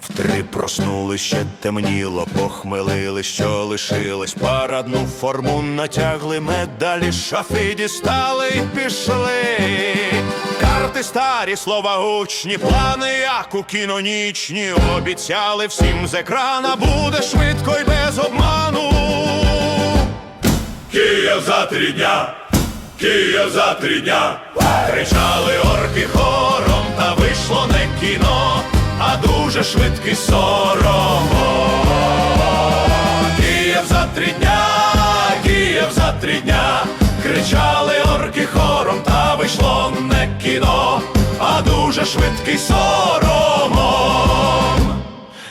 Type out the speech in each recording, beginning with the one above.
Втри проснули, ще темніло, похмелили, що лишилось. Парадну форму натягли, медалі шафи дістали і пішли. Карти старі, слова гучні, плани, як у кіно нічні. Обіцяли всім з екрана, буде швидко й без обману. Київ за три дня, Київ за три дня. Кричали орки хором, та вийшло не кіно, а дуже швидкий сором. Київ за три дня, Київ за три дня. Кричали орки хором, та вийшло не кіно, а дуже швидкий соромом.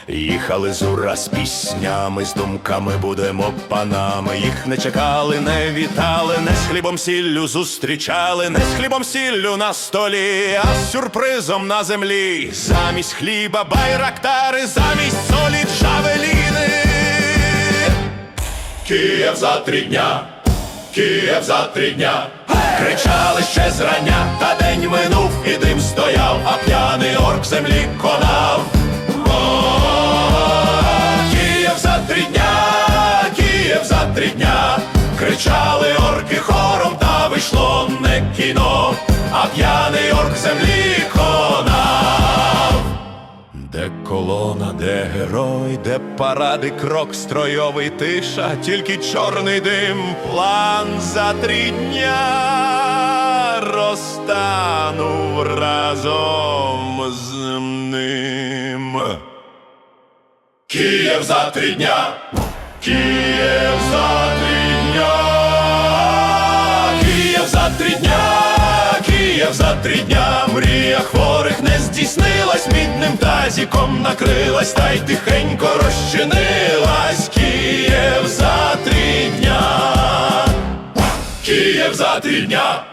Їхали з ура з піснями, з думками будемо панами. Їх не чекали, не вітали, не з хлібом сіллю зустрічали, не з хлібом сіллю на столі, а з сюрпризом на землі. Замість хліба байрактари, замість солі джавеліни. Київ за три дня, Київ за три дня. Кричали ще зрання, та день минув і дим стояв, а п'яний орк землі конав. А п'яний орк землі конав. Де колона, де герой, де паради, крок стройовий тиша, тільки чорний дим, план за три дня розтанув разом з ним. Київ за три дня, Київ за три дня, Київ за три дня, Київ за три дня, мрія хворих не здійснилась, мідним тазіком накрилась, та й тихенько розчинилась. Київ за три дня, Київ за три дня,